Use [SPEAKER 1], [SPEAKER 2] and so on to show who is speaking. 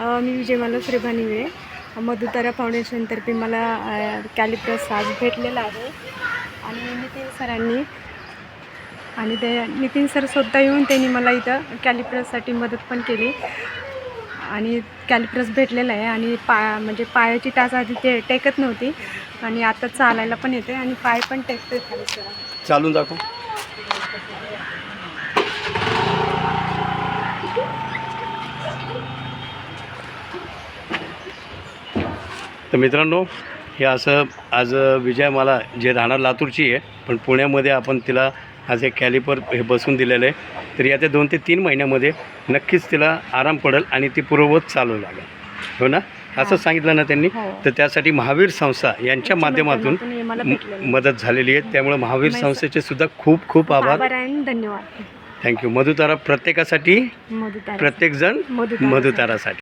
[SPEAKER 1] अ, मी विजयमाला श्रीभानिवळे मधुतारा फाउंडेशनतर्फे मला कॅलिप्रस आज भेटलेला आहे. आणि नितीन सरांनी आणि ते नितीन सर स्वतः येऊन त्यांनी मला इथं कॅलिप्रससाठी मदत पण केली. आणि कॅलिप्रस भेटलेला आहे आणि पा म्हणजे पायाची टाच आधी ते टेकत नव्हती. आणि आता चालायला पण येते आणि पाय पण टेकते सर
[SPEAKER 2] चालून दाखव. तर मित्रांनो हे असं आज विजय मला जे राहणार लातूरची आहे पण पुण्यामध्ये आपण तिला आज एक कॅलिपर हे बसून दिलेलं आहे. तर याच्या दोन ते तीन महिन्यामध्ये नक्कीच तिला आराम पडेल आणि ती पूर्ववत चालू लागेल. हो ना? असं सांगितलं ना त्यांनी.
[SPEAKER 1] हो.
[SPEAKER 2] तर त्यासाठी महावीर संस्था यांच्या माध्यमातून. मदत झालेली आहे. त्यामुळे महावीर संस्थेचे सुद्धा खूप खूप आभार
[SPEAKER 1] धन्यवाद.
[SPEAKER 2] थँक्यू मधुतारा प्रत्येकासाठी प्रत्येकजण
[SPEAKER 1] मधुतारा
[SPEAKER 2] मधुतारासाठी.